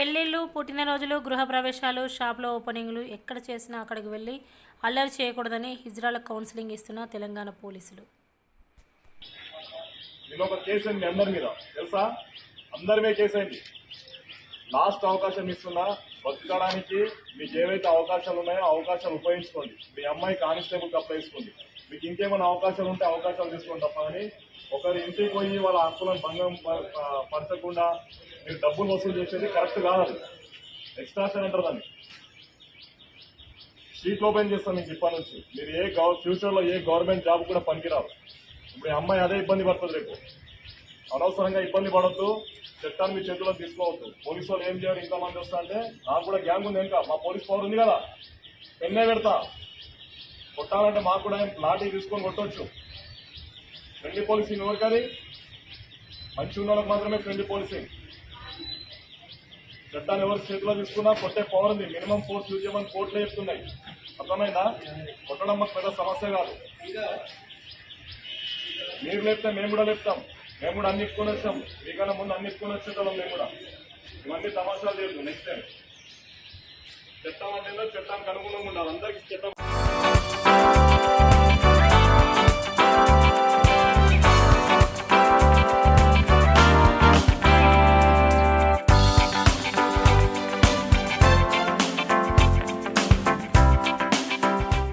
పెళ్ళిళ్ళు పుట్టినరోజులు గృహప్రవేశాలు షాప్లో ఓపెనింగ్లు ఎక్కడ చేసినా అక్కడికి వెళ్ళి అల్లరి చేయకూడదని హిజ్రాల కౌన్సిలింగ్ ఇస్తున్న తెలంగాణ పోలీసులు. అందరి మీద. తెలుసా? లాస్ట్ అవకాశం ఇస్తున్నా బతకడానికి మీకు ఏవైతే అవకాశాలు ఉన్నాయో అవకాశాలు ఉపయోగించుకోండి. మీ అమ్మాయి కానిస్టేబుల్ అప్లై చేసుకోండి మీకు ఇంకేమైనా అవకాశాలు ఉంటే అవకాశాలు తీసుకోండి తప్ప కానీ ఒకరి ఇంటికి పోయి వాళ్ళ హక్కులను భంగం పరచకుండా మీరు డబ్బులు వసూలు చేసేది కరెక్ట్ కాదు అది. ఎక్స్ట్రాషన్ అంటారు దాన్ని. షీట్ ఓపెన్ చేస్తాను మీకు ఇప్పటి నుంచి. మీరు ఏ ఫ్యూచర్లో ఏ గవర్నమెంట్ జాబ్ కూడా పనికిరారు ఇప్పుడు అమ్మాయి అదే ఇబ్బంది పడుతుంది రేపు. అనవసరంగా ఇబ్బంది పడద్దు. చట్టాన్ని మీ చేతిలో తీసుకోవద్దు. పోలీసు వాళ్ళు ఏం చేయాలి ఇంకా మంది వస్తా అంటే నాకు కూడా గ్యాంగ్ ఉంది ఇంకా మా పోలీస్ పవర్ ఉంది కదా. పెన్నే పెడతా. కొట్టాలంటే మాకు కూడా లాఠీ తీసుకొని కొట్టొచ్చు. ఫ్రెండ్లీ పోలీసింగ్ ఎవరికది మంచి ఉన్న వాళ్ళకి మాత్రమే ఫ్రెండ్లీ పోలీసింగ్. చట్టాన్ని ఎవరు చేతిలో తీసుకున్నా కొట్టే పవర్ ఉంది. మినిమం ఫోర్స్ యూజ్ చేయమని కోర్టులో చెప్తున్నాయి. అర్థమైందా? కొట్టడం మాకు పెద్ద సమస్య కాదు. మీరు లేపితే మేము కూడా లేపుతాం. మేము కూడా అన్ని ఇప్పుకొని వచ్చాం. మీకన్నా ముందు అన్ని వచ్చే వచ్చేటోళ్ళం మేము కూడా. ఇవన్నీ తమాషాలు చేయదు నెక్స్ట్ టైం చట్టం అంటే చట్టానికి అనుగుణంగా ఉండాలి. అందరికీ చట్టం